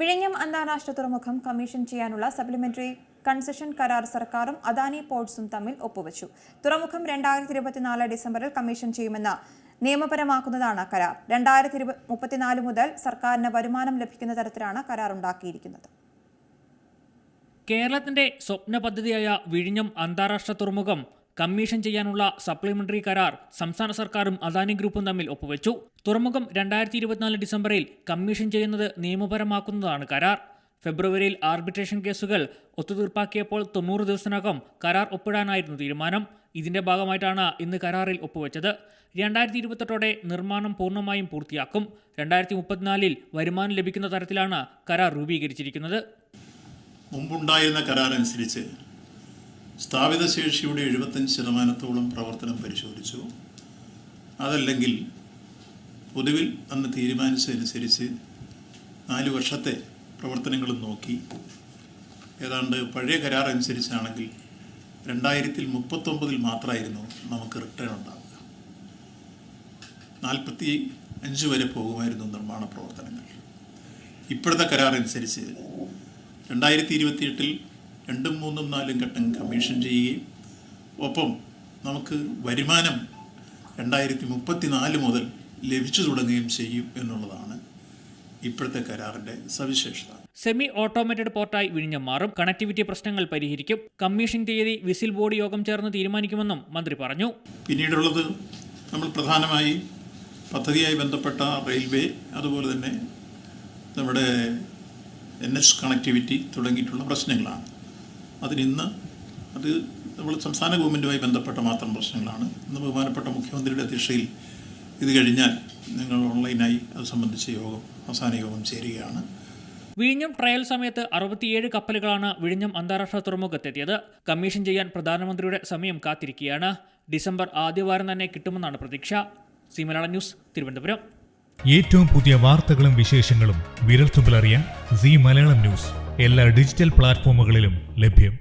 വിഴിഞ്ഞം അന്താരാഷ്ട്ര തുറമുഖം കമ്മീഷൻ ചെയ്യാനുള്ള സപ്ലിമെന്ററി കൺസെഷൻ കരാർ സർക്കാരും അദാനി പോർട്സും തമ്മിൽ ഒപ്പുവച്ചു. തുറമുഖം രണ്ടായിരത്തി ഇരുപത്തിനാല് ഡിസംബറിൽ കമ്മീഷൻ ചെയ്യുമെന്ന നിയമപരമാക്കുന്നതാണ് കരാർ. രണ്ടായിരത്തി ഇരുപ മുപ്പത്തിനാല് മുതൽ സർക്കാരിന് വരുമാനം ലഭിക്കുന്ന തരത്തിലാണ് കരാർ ഉണ്ടാക്കിയിരിക്കുന്നത്. കേരളത്തിന്റെ സ്വപ്ന പദ്ധതിയായ വിഴിഞ്ഞം അന്താരാഷ്ട്ര തുറമുഖം കമ്മീഷൻ ചെയ്യാനുള്ള സപ്ലിമെന്ററി കരാർ സംസ്ഥാന സർക്കാരും അദാനി ഗ്രൂപ്പും തമ്മിൽ ഒപ്പുവെച്ചു. തുറമുഖം രണ്ടായിരത്തി ഇരുപത്തിനാല് ഡിസംബറിൽ കമ്മീഷൻ ചെയ്യുന്നത് നിയമപരമാക്കുന്നതാണ് കരാർ. ഫെബ്രുവരിയിൽ ആർബിട്രേഷൻ കേസുകൾ ഒത്തുതീർപ്പാക്കിയപ്പോൾ തൊണ്ണൂറ് ദിവസത്തിനകം കരാർ ഒപ്പിടാനായിരുന്നു തീരുമാനം. ഇതിന്റെ ഭാഗമായിട്ടാണ് ഇന്ന് കരാറിൽ ഒപ്പുവെച്ചത്. രണ്ടായിരത്തി ഇരുപത്തെട്ടോടെ നിർമ്മാണം പൂർണമായും പൂർത്തിയാക്കും. രണ്ടായിരത്തി മുപ്പത്തിനാലിൽ വരുമാനം ലഭിക്കുന്ന തരത്തിലാണ് കരാർ രൂപീകരിച്ചിരിക്കുന്നത്. മുമ്പുണ്ടായിരുന്ന കരാർ അനുസരിച്ച് സ്ഥാപിത ശേഷിയുടെ എഴുപത്തഞ്ച് ശതമാനത്തോളം പ്രവർത്തനം പരിശോധിച്ചു. അതല്ലെങ്കിൽ പൊതുവിൽ അന്ന് തീരുമാനിച്ചതനുസരിച്ച് നാല് വർഷത്തെ പ്രവർത്തനങ്ങളും നോക്കി. ഏതാണ്ട് പഴയ കരാർ അനുസരിച്ചാണെങ്കിൽ രണ്ടായിരത്തിൽ മുപ്പത്തൊമ്പതിൽ മാത്രമായിരുന്നു നമുക്ക് റിട്ടേൺ ഉണ്ടാവുക. നാൽപ്പത്തി അഞ്ച് വരെ പോകുമായിരുന്നു നിർമ്മാണ പ്രവർത്തനങ്ങൾ. ഇപ്പോഴത്തെ കരാർ അനുസരിച്ച് രണ്ടായിരത്തി ഇരുപത്തിയെട്ടിൽ രണ്ടും മൂന്നും നാലും ഘട്ടം കമ്മീഷൻ ചെയ്യുകയും ഒപ്പം നമുക്ക് വരുമാനം രണ്ടായിരത്തി മുപ്പത്തി നാല് മുതൽ ലഭിച്ചു തുടങ്ങുകയും ചെയ്യും എന്നുള്ളതാണ് ഇപ്പോഴത്തെ കരാറിന്റെ സവിശേഷത. സെമി ഓട്ടോമേറ്റഡ് പോർട്ടായി വിഴിഞ്ഞം മാറും. കണക്ടിവിറ്റി പ്രശ്നങ്ങൾ പരിഹരിക്കും. കമ്മീഷൻ തീയതി വിസിൽ ബോർഡ് യോഗം ചേർന്ന് തീരുമാനിക്കുമെന്നും മന്ത്രി പറഞ്ഞു. പിന്നീടുള്ളത് നമ്മൾ പ്രധാനമായി പദ്ധതിയായി ബന്ധപ്പെട്ട റെയിൽവേ അതുപോലെ തന്നെ നമ്മുടെ എൻ എച്ച് കണക്ടിവിറ്റി തുടങ്ങിയിട്ടുള്ള പ്രശ്നങ്ങളാണ്. അതിനിന്ന് അത് നമ്മൾ സംസ്ഥാന ഗവൺമെന്റുമായി ബന്ധപ്പെട്ട മാത്രം പ്രശ്നങ്ങളാണ്. ഇന്ന് ബഹുമാനപ്പെട്ട മുഖ്യമന്ത്രിയുടെ അധ്യക്ഷയിൽ ഇത് കഴിഞ്ഞാൽ നിങ്ങൾ ഓൺലൈനായി അത് സംബന്ധിച്ച യോഗം അവസാന യോഗം ചേരുകയാണ്. വിഴിഞ്ഞം ട്രയൽ സമയത്ത് അറുപത്തിയേഴ് കപ്പലുകളാണ് വിഴിഞ്ഞം അന്താരാഷ്ട്ര തുറമുഖത്തെത്തിയത്. കമ്മീഷൻ ചെയ്യാൻ പ്രധാനമന്ത്രിയുടെ സമയം കാത്തിരിക്കുകയാണ്. ഡിസംബർ ആദ്യവാരം തന്നെ കിട്ടുമെന്നാണ് പ്രതീക്ഷ. സി മലയാളം ന്യൂസ് തിരുവനന്തപുരം. ഏറ്റവും പുതിയ വാർത്തകളും വിശേഷങ്ങളും വിരൽത്തുമ്പിലറിയാൻ സി മലയാളം ന്യൂസ്. എല്ലാ ഡിജിറ്റൽ പ്ലാറ്റ്ഫോമുകളിലും ലഭ്യം.